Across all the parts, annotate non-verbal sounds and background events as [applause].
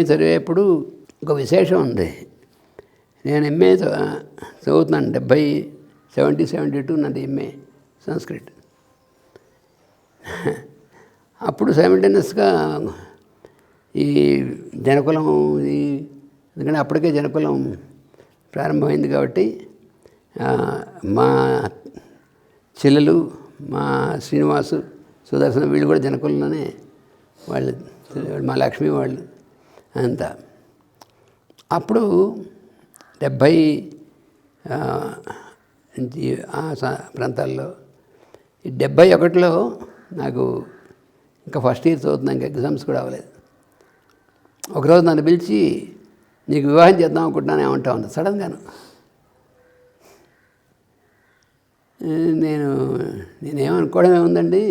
MA చదివేప్పుడు ఒక విశేషం ఉంది. నేను ఎంఏ చ- చదువుతున్నాను డెబ్భై సెవెంటీ సెవెంటీ టూ నాది ఎంఏ సంస్కృత్. అప్పుడు సైమిల్టేనియస్గా ఈ జనకులం ఎందుకంటే అప్పటికే జనకులం ప్రారంభమైంది కాబట్టి మా చెల్లెలు మా శ్రీనివాసు సుదర్శన వీళ్ళు కూడా జనకులలోనే వాళ్ళు మా లక్ష్మి వాళ్ళు అంతా. అప్పుడు డెబ్భై ఆ, ప్రాంతాల్లో ఈ డెబ్భై ఒకటిలో నాకు ఇంకా ఫస్ట్ ఇయర్ చదువుతున్నా ఇంకా ఎగ్జామ్స్ కూడా అవ్వలేదు. ఒకరోజు నన్ను పిలిచి నీకు వివాహం చేద్దాం అనుకుంటున్నాను ఏమంటా ఉంది సడన్గాను. నేను నేనేమనుకోవడం ఏముందండి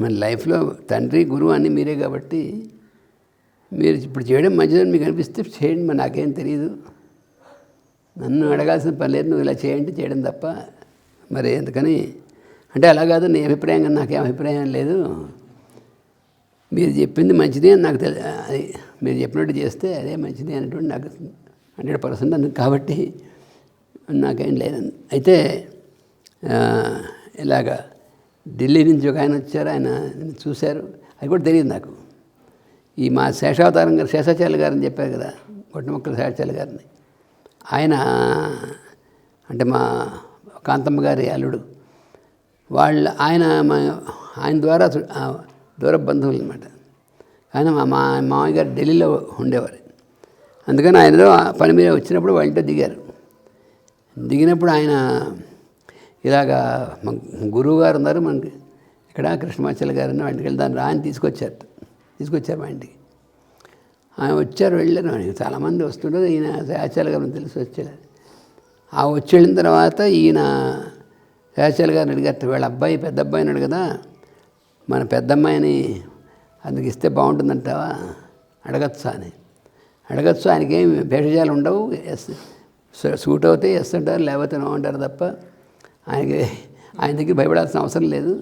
మన లైఫ్లో తండ్రి గురువు అన్నీ మీరే కాబట్టి మీరు ఇప్పుడు చేయడం మంచిదని మీకు అనిపిస్తే చేయండి మరి నాకేం తెలియదు నన్ను అడగాల్సిన పని లేదు నువ్వు ఇలా చేయండి చేయడం తప్ప. మరి ఎందుకని? అంటే అలా కాదు నీ అభిప్రాయం కానీ నాకేం అభిప్రాయం లేదు. మీరు చెప్పింది మంచిది అని నాకు తెలి అది మీరు చెప్పినట్టు చేస్తే అదే మంచిది అనేటువంటి నాకు హండ్రెడ్ పర్సెంట్ అందుకు కాబట్టి నాకేం లేదు. అయితే ఇలాగా ఢిల్లీ నుంచి ఒక ఆయన వచ్చారు ఆయన చూశారు. అది కూడా తెలియదు నాకు. ఈ మా శేషావతారం గారు శేషాచార్య గారని చెప్పారు కదా గొట్టముక్కల శేషాచార్య గారిని. ఆయన అంటే మా కాంతమ్మ గారి అల్లుడు వాళ్ళ ఆయన మా ఆయన ద్వారా దూర బంధువులు అనమాట ఆయన మా మా మామయ్య గారు ఢిల్లీలో ఉండేవారు. అందుకని ఆయనలో పని మీద వచ్చినప్పుడు వాళ్ళతో దిగారు. దిగినప్పుడు ఆయన ఇలాగా గురువు గారు ఉన్నారు మనకి ఇక్కడ కృష్ణమాచల్ గారు ఉన్న ఇంటికి వెళ్ళి రా అని తీసుకొచ్చారు. తీసుకొచ్చారు మా ఇంటికి ఆయన వచ్చారు వెళ్ళారు ఆయన చాలామంది వస్తుంటారు ఈయన శాచాల గారు తెలిసి వచ్చారు. ఆ వచ్చి వెళ్ళిన తర్వాత ఈయన శాచాల గారిని అడిగారు వీళ్ళ అబ్బాయి పెద్ద అబ్బాయి అన్నాడు కదా మన పెద్దమ్మాయిని అందుకు ఇస్తే బాగుంటుందంటావా? అడగచ్చు అని అడగచ్చు ఆయనకేం భేషజాలు ఉండవు ఎస్ సూట్ అవుతే ఎస్ అంటారు లేకపోతే నో అంటారు తప్ప ఆయనకి ఆయన దగ్గర భయపడాల్సిన అవసరం లేదు.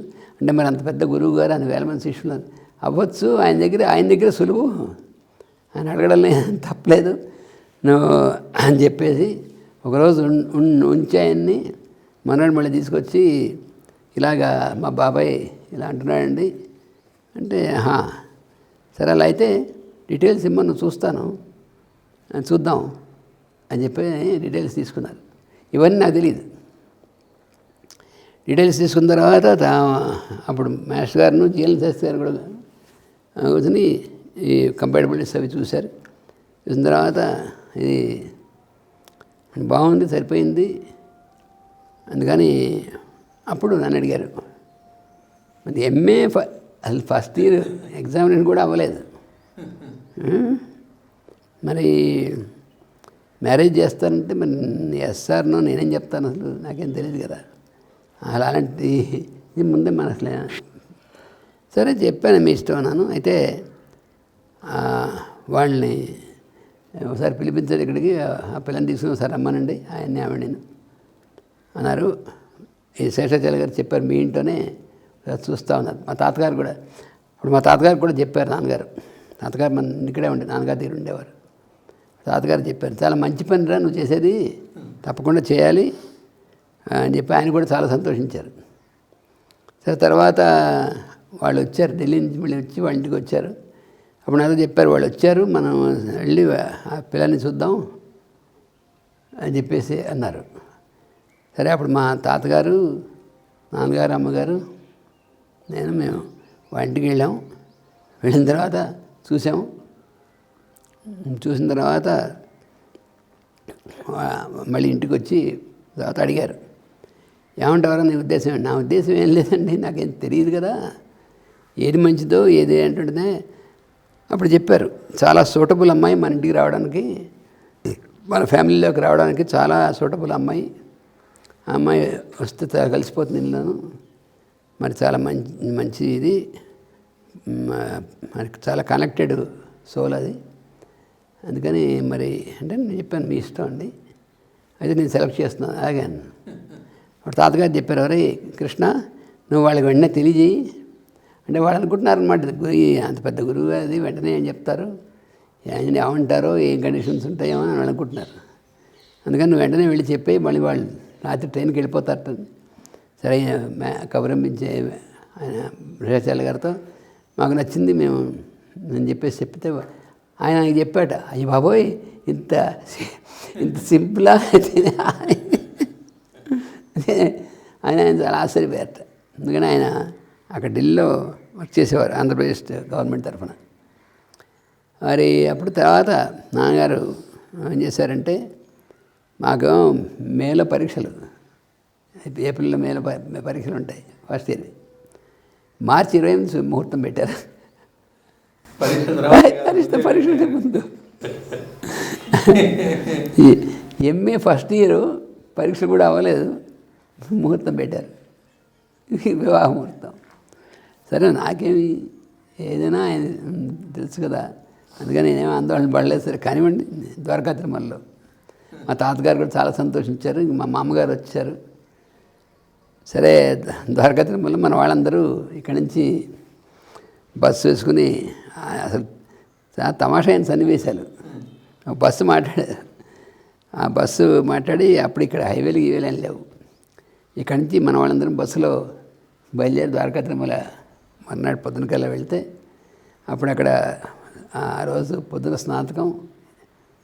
అంటే మరి అంత పెద్ద గురువు గారు ఆయన వేల మంది శిష్యులు అవ్వచ్చు ఆయన దగ్గర ఆయన దగ్గర సులువు. ఆయన అడగడం తప్పలేదు. నువ్వు అని చెప్పేసి ఒకరోజు ఉన్- ఉంచి ఆయన్ని మనోడు మళ్ళీ తీసుకొచ్చి ఇలాగా మా బాబాయ్ ఇలా అంటున్నాడండి అంటే సరే అలా అయితే డీటెయిల్స్ ఇమ్మను చూస్తాను. చూద్దాం అని చెప్పి డీటెయిల్స్ తీసుకున్నారు. ఇవన్నీ నాకు తెలియదు డీటెయిల్స్ తీసుకున్న తర్వాత అప్పుడు మాస్టర్ గారును జీఎల్ శాస్త్రి గారు కూడా కూర్చొని ఈ కంపాటబిలిటీస్ అవి చూశారు. చూసిన తర్వాత ఇది బాగుంది సరిపోయింది. అందుకని అప్పుడు నన్ను అడిగారు. మరి ఎంఏ ఫ అసలు ఫస్ట్ ఇయర్ ఎగ్జామినేషన్ కూడా అవ్వలేదు. మరి మ్యారేజ్ చేస్తానంటే మరి ఎస్ఆర్నో నేనేం చెప్తాను అసలు? నాకేం తెలియదు కదా. అలా అలాంటి ఇది ముందే మన అసలు సరే చెప్పాను మీ ఇష్టం అన్నాను. అయితే వాళ్ళని ఒకసారి పిలిపించారు ఇక్కడికి. ఆ పిల్లని తీసుకుని ఒకసారి రమ్మనండి ఆయన్ని ఆవిడ నేను అన్నారు. ఈ శేషాచల గారు చెప్పారు మీ ఇంట్లోనే చూస్తూ ఉన్నారు. మా తాతగారు కూడా ఇప్పుడు మా తాతగారు కూడా చెప్పారు నాన్నగారు. తాతగారు మన ఇక్కడే ఉండే నాన్నగారి దగ్గర ఉండేవారు. తాతగారు చెప్పారు చాలా మంచి పని రా నువ్వు చేసేది తప్పకుండా చేయాలి అని చెప్పి ఆయన కూడా చాలా సంతోషించారు. సరే తర్వాత వాళ్ళు వచ్చారు ఢిల్లీ నుంచి మళ్ళీ వచ్చి వాళ్ళ ఇంటికి వచ్చారు. అప్పుడు నాతో చెప్పారు వాళ్ళు వచ్చారు మనం వెళ్ళి ఆ పిల్లని చూద్దాం అని చెప్పేసి అన్నారు. సరే అప్పుడు మా తాతగారు నాన్నగారు అమ్మగారు నేను మేము వాళ్ళ ఇంటికి వెళ్ళాము వెళ్ళిన తర్వాత చూసాము చూసిన తర్వాత మళ్ళీ ఇంటికి వచ్చి తర్వాత అడిగారు. ఏమంటారో నీ ఉద్దేశం నా ఉద్దేశం ఏం లేదండి నాకేం తెలియదు కదా. ఏది మంచిదో ఏది ఏంటంటే అప్పుడు చెప్పారు. చాలా సూటబుల్ అమ్మాయి మన ఇంటికి రావడానికి మన ఫ్యామిలీలోకి రావడానికి చాలా సూటబుల్ అమ్మాయి. ఆ అమ్మాయి వస్తే కలిసిపోతుంది ఇల్లును మరి చాలా మంచి మంచి ఇది. మరి చాలా కనెక్టెడ్ సోల్ అది. అందుకని మరి అంటే నేను చెప్పాను మీ ఇష్టం అండి. అయితే నేను సెలెక్ట్ చేస్తున్నాను. ఆగాను. తాతగారు చెప్పారు అరే కృష్ణ నువ్వు వాళ్ళకి వెంటనే తెలియజేయి. అంటే వాళ్ళు అనుకుంటున్నారు అనమాట అంత పెద్ద గురువు అది వెంటనే ఏం చెప్తారు? ఏం ఏమంటారో? ఏం కండిషన్స్ ఉంటాయేమో అని వాళ్ళు అనుకుంటున్నారు అందుకని నువ్వు వెంటనే వెళ్ళి చెప్పి మళ్ళీ వాళ్ళు రాత్రి ట్రైన్కి వెళ్ళిపోతారట. సరే మే- కబురంపించే ఆయన భ్రష్టాచార్య గారితో మాకు నచ్చింది మేము నేను చెప్పేసి చెప్తే ఆయన నాకు చెప్పాట అయ్యి బాబోయ్ ఇంత ఇంత సింపుల్గా ఆయన ఆయన చాలా ఆశ్చర్యపోయారట. ఎందుకని ఆయన అక్కడ ఢిల్లీలో వర్క్ చేసేవారు ఆంధ్రప్రదేశ్ గవర్నమెంట్ తరఫున. మరి అప్పుడు తర్వాత నాన్నగారు ఏం చేశారంటే మాకు మేలో పరీక్షలు ఏప్రిల్లో మేలో పరీక్షలు ఉంటాయి ఫస్ట్ ఇయర్ మార్చి ఇరవై ఎనిమిది ముహూర్తం పెట్టారు. పరీక్ష తర్వాత పరీక్ష పరీక్ష ముందు. ఎంఏ ఫస్ట్ ఇయర్ పరీక్ష కూడా అవ్వలేదు ముహూర్తం పెట్టారు. వివాహ ముహూర్తం. సరే నాకేమి ఏదైనా ఆయన తెలుసు కదా. అందుకని నేనేమో ఆందోళన పడలేదు సరే. కానివ్వండి ద్వారకా తిరుమలలో మా తాతగారు కూడా చాలా సంతోషించారు. ఇంక మా మామగారు వచ్చారు. సరే ద్వారకా తిరుమల మన వాళ్ళందరూ ఇక్కడి నుంచి బస్సు వేసుకుని అసలు తమాషా అయిన సన్నివేశాలు. బస్సు మాట్లాడారు ఆ బస్సు మాట్లాడి అప్పుడు ఇక్కడ హైవేలు గీవేలు ఏం లేవు. ఇక్కడి నుంచి మన వాళ్ళందరం బస్సులో బయలుదేరి ద్వారకా తిరుమల మర్నాడు పొద్దున కల్లా వెళ్తే అప్పుడు అక్కడ ఆ రోజు పొద్దున స్నాతకం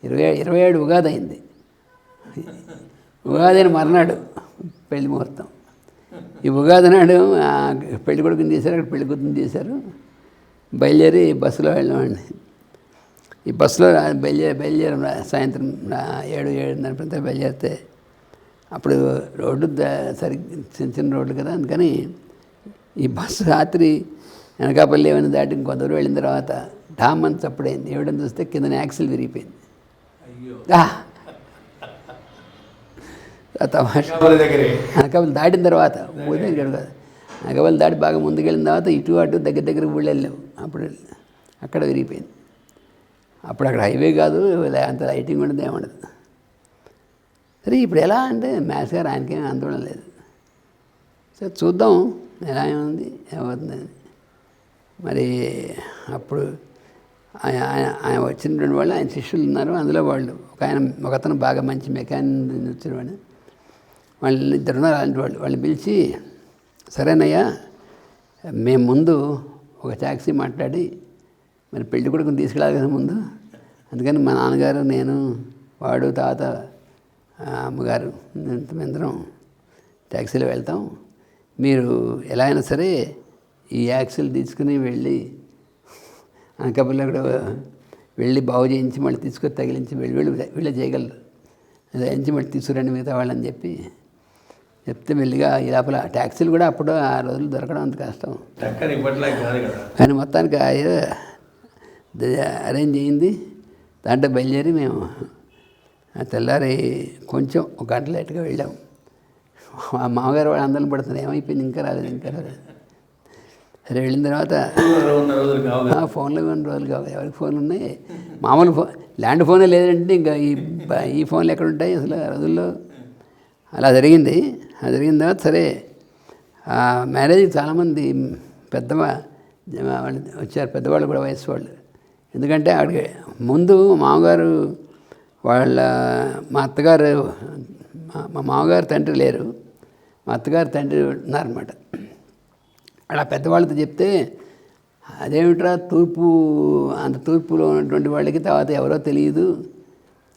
ఇరవై ఇరవై ఏడు ఉగాది అయింది ఉగాది అని మర్నాడు పెళ్ళి ముహూర్తం. ఈ ఉగాది నాడు ఆ పెళ్ళి కొడుకుని తీశారు అక్కడ పెళ్ళి కూతురుని తీశారు. బయలుదేరి బస్సులో వెళ్ళామండి ఈ బస్సులో బయలుదేరి బయలుదేరి సాయంత్రం ఏడు ఏడు ఏడున్నర ప్రాంతం బయలుదేరితే అప్పుడు రోడ్డు సరి చిన్న చిన్న రోడ్డు కదా అందుకని ఈ బస్సు రాత్రి వెనకాపల్లి ఏమైనా దాటి ఇంకొంత దూరం వెళ్ళిన తర్వాత డామ్ అని చప్పుడైంది. ఎవడని చూస్తే కింద యాక్సిల్ విరిగిపోయింది. అనకాపల్లి దాటిన తర్వాత ఇక్కడ కాదు. అనకాపల్లి దాటి బాగా ముందుకెళ్ళిన తర్వాత ఇటు అటు దగ్గర దగ్గర ఊళ్ళు వెళ్ళావు అప్పుడు అక్కడ విరిగిపోయింది. అప్పుడు అక్కడ హైవే కాదు అంత లైటింగ్ ఉండదు ఏముండదు సరే ఇప్పుడు ఎలా అంటే మ్యాథ్స్ గారు ఆయనకేం ఆందోళన లేదు. సరే చూద్దాం. ఎలా ఉంది ఏమవుతుందని మరి అప్పుడు ఆయన ఆయన వచ్చినటువంటి వాళ్ళు ఆయన శిష్యులు ఉన్నారు. అందులో వాళ్ళు ఒక ఆయన ఒకతను బాగా మంచి మెకానిక్ వచ్చినవాడు. వాళ్ళు ఇద్దరు ఉన్నారు. అలాంటి వాళ్ళు వాళ్ళని పిలిచి సరేనయ్యా మేము ముందు ఒక ట్యాక్సీ మాట్లాడి మరి పెళ్ళి కొడుకుని తీసుకెళ్ళాలి కదా ముందు. అందుకని మా నాన్నగారు నేను వాడు తాత అమ్మగారు మేమందరం ట్యాక్సీలో వెళ్తాం. మీరు ఎలా అయినా సరే ఈ యాక్సిల్ తీసుకుని వెళ్ళి అనకాపల్లి అక్కడ వెళ్ళి బాగు చేయించి మళ్ళీ తీసుకొని తగిలించి వెళ్ళి వెళ్ళి వీళ్ళే చేయగలరు. చేయించి మళ్ళీ తీసుకురండి మిగతా వాళ్ళని చెప్పి చెప్తే మెల్లిగా ఈ లోపల ట్యాక్సీలు కూడా అప్పుడు ఆ రోజులు దొరకడం అంత కష్టం. మొత్తానికి ఆయన ద- అరేంజ్ అయింది. దాంట్లో బయలుదేరి మేము తెల్లారి కొంచెం ఒక గంట లేట్గా వెళ్ళాం. మా మామగారు వాళ్ళు అందరం పడుతున్నారు ఏమైపోయింది? ఇంకా రాలేదు ఇంకా రాలేదు. సరే వెళ్ళిన తర్వాత ఫోన్లో రోజులు ఫోన్లు కొన్ని రోజులు కావాలి. ఎవరికి ఫోన్లు ఉన్నాయి? మామూలు ఫోన్ ల్యాండ్ ఫోనే లేదంటే ఇంకా ఈ ఈ ఫోన్లు ఎక్కడ ఉంటాయి అసలు ఆ రోజుల్లో? అలా జరిగింది. అది జరిగిన తర్వాత సరే మ్యారేజ్ చాలామంది పెద్దవా వాళ్ళు వచ్చారు. పెద్దవాళ్ళు కూడా వయసు వాళ్ళు. ఎందుకంటే అక్కడికి ముందు మామగారు వాళ్ళ మా అత్తగారు మా మామగారు తండ్రి లేరు. మా అత్తగారు తండ్రి ఉన్నారన్నమాట. అలా పెద్దవాళ్ళతో చెప్తే అదేమిట్రా తూర్పు అంత తూర్పులో ఉన్నటువంటి వాళ్ళకి తర్వాత ఎవరో తెలియదు.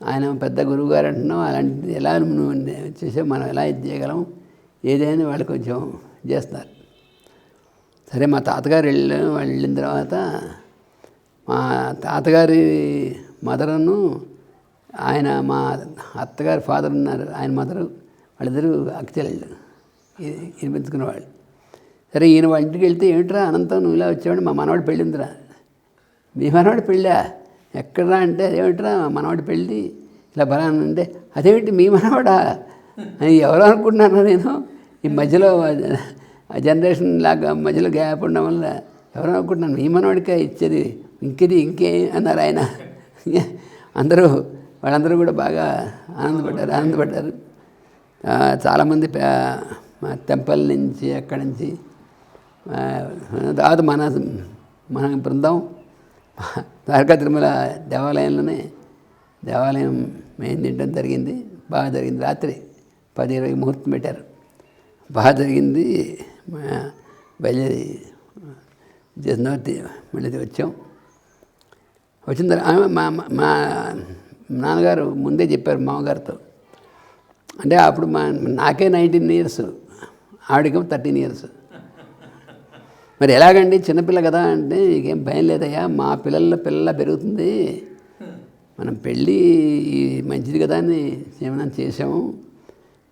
ఆయన పెద్ద గురువు గారు అంటున్నాం అలాంటిది ఎలా నువ్వు చేసే మనం ఎలా ఇది చేయగలం? ఏదైనా వాళ్ళు కొంచెం చేస్తారు. సరే మా తాతగారు వెళ్ళి వాళ్ళు వెళ్ళిన తర్వాత మా తాతగారి మదరును ఆయన మా అత్తగారి ఫాదర్ ఉన్నారు ఆయన మదరు వాళ్ళిద్దరూ అక్కచెల్లెళ్ళు ఇనిపించుకున్న పెంచుకునేవాళ్ళు సరే ఈయన వాళ్ళ ఇంటికి వెళ్తే ఏమిట్రా అనంతం నువ్వు ఇలా వచ్చావండి మా మనవాడు పెళ్ళిందిరా. మీ మనవాడు పెళ్ళా? ఎక్కడరా అంటే అదేమిట్రా మా మనవాడు పెళ్ళి? ఇలా బలాన్ని అంటే అదేమిటి మీ మనవాడా? అని ఎవరు అనుకుంటున్నాను నేను? ఈ మధ్యలో ఆ జనరేషన్ లాగా మధ్యలో గ్యాప్ ఉండడం వల్ల ఎవరు అనుకుంటున్నాను మీ మనవాడికే ఇచ్చేది ఇంకేది ఇంకే అన్నారు ఆయన. అందరూ వాళ్ళందరూ కూడా బాగా ఆనందపడ్డారు ఆనందపడ్డారు. చాలామంది పే- మా టెంపుల్ నుంచి అక్కడి నుంచి తర్వాత మన మన బృందం. ద్వారకా తిరుమల దేవాలయంలోనే దేవాలయం మేము తింటం జరిగింది. బాగా జరిగింది. రాత్రి పది ఇరవై ముహూర్తం పెట్టారు. బాగా జరిగింది. మా బయలుదేరి జస్నవతి మళ్ళీ వచ్చాం. వచ్చిన తర్వాత మా మా- మా నాన్నగారు ముందే చెప్పారు మామగారితో. అంటే అప్పుడు మా నాకే నైన్టీన్ ఇయర్స్. ఆవిడకి థర్టీన్ ఇయర్స్. మరి ఎలాగండి? చిన్నపిల్ల కదా అంటే ఇంకేం భయం లేదయ్యా మా పిల్లల పిల్ల పెరుగుతుంది. మనం పెళ్ళి మంచిది కదా అని ఏమైనా చేసాము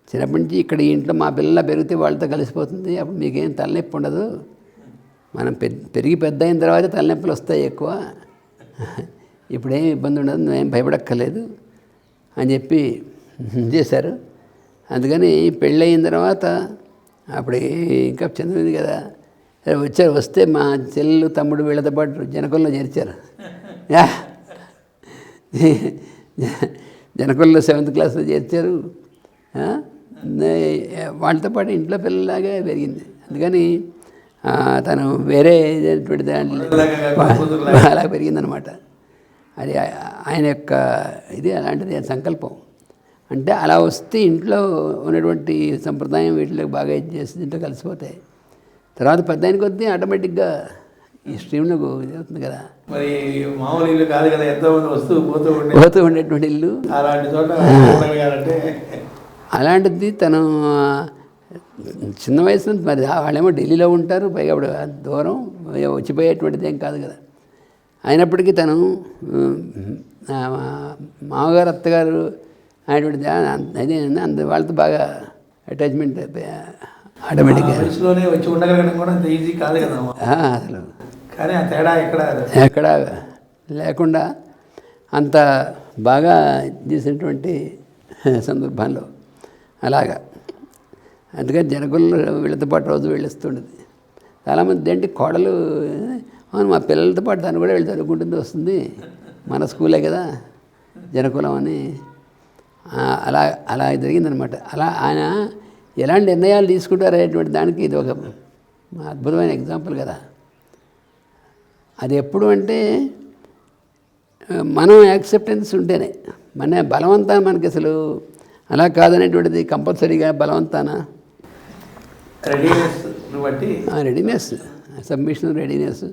చిన్నప్పటి నుంచి ఇక్కడ ఇంట్లో మా పిల్లల పెరిగితే వాళ్ళతో కలిసిపోతుంది. అప్పుడు మీకేం తలనొప్పి ఉండదు. మనం పె పెరిగి పెద్ద అయిన తర్వాత తలనొప్పులు వస్తాయి ఎక్కువ. ఇప్పుడేం ఇబ్బంది ఉండదు నువ్వేం భయపడక్కర్లేదు అని చెప్పి చేశారు. అందుకని పెళ్ళి అయిన తర్వాత అప్పుడు ఇంకా చంద్రుది కదా. వచ్చారు వస్తే మా చెల్లెలు తమ్ముడు వీళ్ళతో పాటు జనకుల్లో చేర్చారు. యా. జనకుల్లో సెవెంత్ క్లాస్లో చేర్చారు. వాళ్ళతో పాటు ఇంట్లో పిల్లలాగా పెరిగింది. అందుకని తను వేరే ఇదేటువంటి దాంట్లో అలా పెరిగిందనమాట. అది ఆయన యొక్క ఇది అలాంటిది సంకల్పం. అంటే అలా వస్తే ఇంట్లో ఉన్నటువంటి సంప్రదాయం వీటిలో బాగా ఇది చేసి దీంట్లో కలిసిపోతాయి. తర్వాత పెద్ద ఆయన కొద్దీ ఆటోమేటిక్గా ఈ స్ట్రీమ్లో ఇది అవుతుంది కదా. మరి మామూలు ఇల్లు కాదు కదా ఎంతో మంది వస్తూ పోతూ ఉండే పోతూ ఉండేటువంటి ఇల్లు. అలాంటి చోట అలాంటిది తను చిన్న వయసు మరి వాళ్ళేమో ఢిల్లీలో ఉంటారు పైగా అప్పుడు దూరం వచ్చిపోయేటువంటిది ఏం కాదు కదా. అయినప్పటికీ తను మామగారు అత్తగారు అనేటువంటిది అదే అంత వాళ్ళతో బాగా అటాచ్మెంట్ ఆటోమేటిక్గా వచ్చి ఉండగలగడం కూడా అంత ఈజీ కాదు కదా అసలు. కానీ ఆ తేడా ఎక్కడ? ఎక్కడ లేకుండా అంత బాగా చేసినటువంటి సందర్భంలో అలాగా. అందుకని జనకులు వీళ్ళతో పాటు రోజు వెళ్ళిస్తుండేది. చాలామంది ఏంటి కోడలు అవును మా పిల్లలతో పాటు తను కూడా వెళ్ళి చదువుకుంటుంది వస్తుంది. మన స్కూలే కదా జనకులం అని అలా అలా జరిగిందనమాట అలా ఆయన ఎలాంటి నిర్ణయాలు తీసుకుంటారు అనేటువంటి దానికి ఇది ఒక అద్భుతమైన ఎగ్జాంపుల్ కదా. అది ఎప్పుడు అంటే మనం యాక్సెప్టెన్స్ ఉంటేనే. మన బలవంతాన మనకి అసలు అలా కాదనేటువంటిది కంపల్సరీగా బలవంతాన. రెడీనెస్ బట్టి. రెడీనెస్ సబ్మిషన్ రెడీనెస్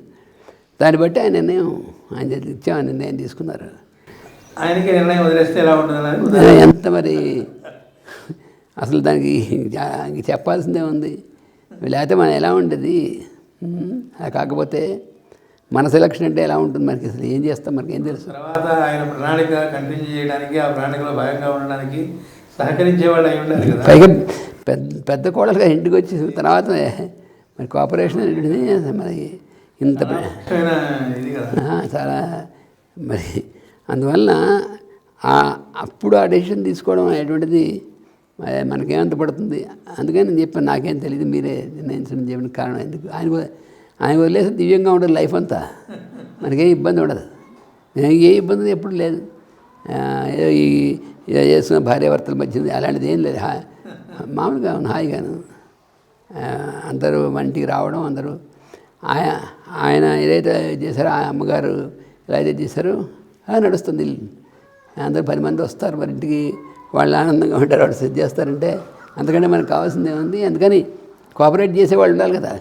దాన్ని బట్టి ఆయన నిర్ణయం ఆయన ఇచ్చాం నిర్ణయం తీసుకున్నారు. ఆయనకి నిర్ణయం వదిలేస్తే ఎలా ఉంటుందని ఎంత మరి? అసలు దానికి చెప్పాల్సిందే ఉంది. లేకపోతే మనం ఎలా ఉంటుంది కాకపోతే మన సెలక్షన్ అంటే ఎలా ఉంటుంది మనకి? అసలు ఏం చేస్తాం మనకి? ఏం తెలుసు? తర్వాత ఆయన ప్రణాళిక కంటిన్యూ చేయడానికి ఆ ప్రణాళికలో భాగంగా ఉండడానికి సహకరించే వాళ్ళు అయి ఉండాలి కదా. పైగా పెద్ద పెద్ద కోడలుగా ఇంటికి వచ్చి తర్వాత మరి కోఆపరేషన్ మరి ఇంత ఇది కదా. ఆ, చాలా మరి అందువల్ల అప్పుడు ఆ డెసిషన్ తీసుకోవడం అనేటువంటిది మరి మనకేమంత పడుతుంది? అందుకని నేను చెప్పాను నాకేం తెలియదు మీరే నిర్ణయించడం చెప్పిన కారణం ఎందుకు? ఆయన ఆయన వదిలేసి దివ్యంగా ఉండదు లైఫ్ అంతా. మనకేం ఇబ్బంది ఉండదు. ఏ ఇబ్బంది ఎప్పుడు లేదు. ఏదో ఈ చేసుకున్న భార్యాభర్తల మధ్య అలాంటిది ఏం లేదు. మామూలుగా హాయిగాను. అందరూ మన ఇంటికి రావడం అందరూ ఆయన ఆయన ఏదైతే చేశారో ఆ అమ్మగారు ఎలా అయితే చేశారో నడుస్తుంది. అందరూ పది మంది వస్తారు మరి ఇంటికి వాళ్ళు ఆనందంగా ఉంటారు వాళ్ళు సెట్ చేస్తారంటే అంతకంటే మనకు కావాల్సింది ఏముంది? అందుకని కోఆపరేట్ చేసేవాళ్ళు ఉండాలి కదా.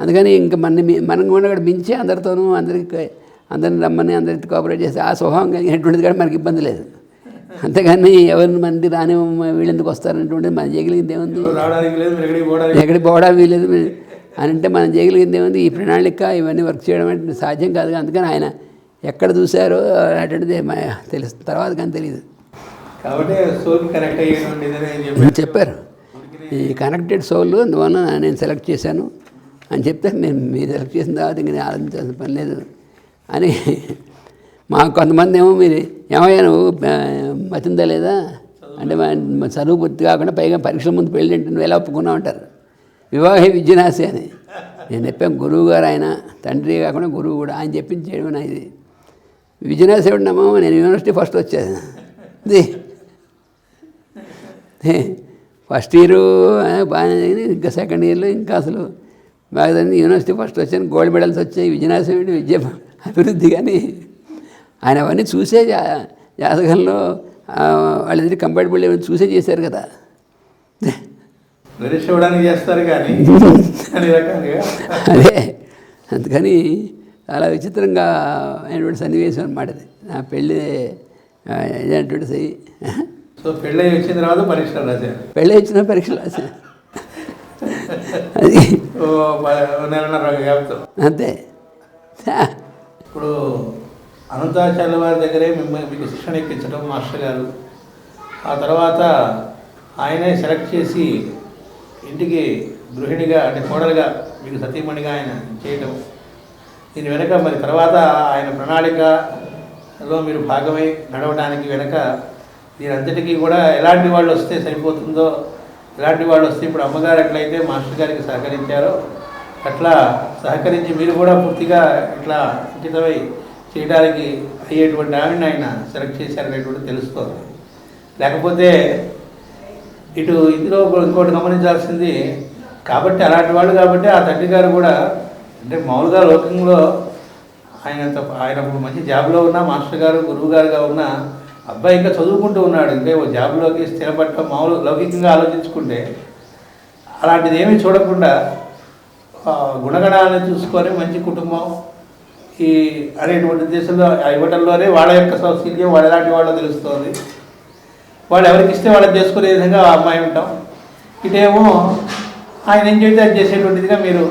అందుకని ఇంకా మన మనం కూడా మించి అందరితోనూ అందరికి అందరిని రమ్మని అందరితో కోఆపరేట్ చేస్తే ఆ స్వభావం కలిగినటువంటిది కూడా మనకి ఇబ్బంది లేదు. అంతేగాని ఎవరిని మంది రాని వీళ్ళెందుకు వస్తారనేటువంటిది మనం చేయగలిగింది ఏముంది? ఎక్కడికి పోవడానికి? వీలేదు అని అంటే మనం చేయగలిగింది ఏముంది? ఈ ప్రణాళిక ఇవన్నీ వర్క్ చేయడం అంటే సాధ్యం కాదు. అందుకని ఆయన ఎక్కడ చూశారో అటువంటిది మ- తెలుసు. తర్వాత కానీ తెలియదు కాబట్టి కనెక్ట్ చెప్పారు. ఈ కనెక్టెడ్ సోల్ అందువల్ల నేను సెలెక్ట్ చేశాను. అని చెప్తే నేను మీరు సెలెక్ట్ చేసిన తర్వాత ఇంక నేను ఆలోచించాల్సిన పని లేదు అని మా కొంతమంది ఏమో మీరు ఏమయ్యా నువ్వు మతిందా లేదా? అంటే చదువు పూర్తి కాకుండా పైగా పరీక్షల ముందు పెళ్ళి నువ్వు ఎలా ఒప్పుకున్నావు అంటారు. వివాహే విద్యనాశి అని. నేను చెప్పాను గురువు గారు ఆయన తండ్రి కాకుండా గురువు కూడా ఆయన చెప్పింది చేయడం నా ఇది విజయనాథ్ ఎవడినమ్మా నేను యూనివర్సిటీ ఫస్ట్ వచ్చాను ఫస్ట్ ఇయర్ బాగానే జరిగింది. ఇంకా సెకండ్ ఇయర్లో ఇంకా అసలు బాగా జరిగింది యూనివర్సిటీ ఫస్ట్ వచ్చాను. గోల్డ్ మెడల్స్ వచ్చాయి. విజయనాథేవుడి విద్య అభివృద్ధి కానీ ఆయన అవన్నీ చూసే జాతకంలో వాళ్ళిద్దరి కంపాటబుల్ ఏమైనా చూసే చేశారు కదా. ఇవ్వడానికి చేస్తారు కానీ [laughs] అదే. అందుకని చాలా విచిత్రంగా అయినటువంటి సన్నివేశం అనమాట అది నా పెళ్ళి ఆ, ఇదేంటువంటి సై సో పెళ్ళి వచ్చిన తర్వాత పరీక్షలు రాశారు. పెళ్ళి ఇచ్చిన పరీక్షలు రాశాను అది గ్యాప్తో అంతే. ఇప్పుడు అనంతాచార్య వారి దగ్గరే మిమ్మల్ని మీకు శిక్షణ ఎక్కించడం మాస్టర్ గారు. ఆ తర్వాత ఆయనే సెలెక్ట్ చేసి ఇంటికి గృహిణిగా అంటే కోడలుగా మీకు సతీమణిగా ఆయన చేయటం. దీని వెనుక మరి తర్వాత ఆయన ప్రణాళికలో మీరు భాగమై నడవడానికి వెనుక దీనంతటికీ కూడా ఎలాంటి వాళ్ళు వస్తే సరిపోతుందో ఎలాంటి వాళ్ళు వస్తే ఇప్పుడు అమ్మగారు ఎట్లయితే మాస్టర్ గారికి సహకరించారో అట్లా సహకరించి మీరు కూడా పూర్తిగా ఇట్లా అంకితమై చేయడానికి అయ్యేటువంటి ఆవిడని ఆయన సెలెక్ట్ చేశారనేటువంటి తెలుస్తోంది. లేకపోతే ఇటు ఇందులో ఇంకోటి గమనించాల్సింది కాబట్టి అలాంటి వాళ్ళు కాబట్టి ఆ తండ్రి గారు కూడా అంటే మామూలుగా లోకంలో ఆయన ఆయన మంచి జాబ్లో ఉన్న మాస్టర్ గారు గురువు గారుగా ఉన్న అబ్బాయి ఇంకా చదువుకుంటూ ఉన్నాడు. ఇంకా ఓ జాబ్లోకి స్థిరపడటం మామూలు లౌకికంగా ఆలోచించుకుంటే అలాంటిది ఏమీ చూడకుండా గుణగణాలను చూసుకొని మంచి కుటుంబం ఈ అనేటువంటి దేశంలో ఇవ్వటంలోనే వాళ్ళ యొక్క సౌశీల్యం వాళ్ళ ఎలాంటి వాళ్ళో తెలుస్తుంది. వాళ్ళు ఎవరికి ఇస్తే వాళ్ళకి చేసుకునే విధంగా అమ్మాయి ఉంటాం. ఇటేమో ఆయన ఏం చెబితే అది చేసేటువంటిదిగా మీరు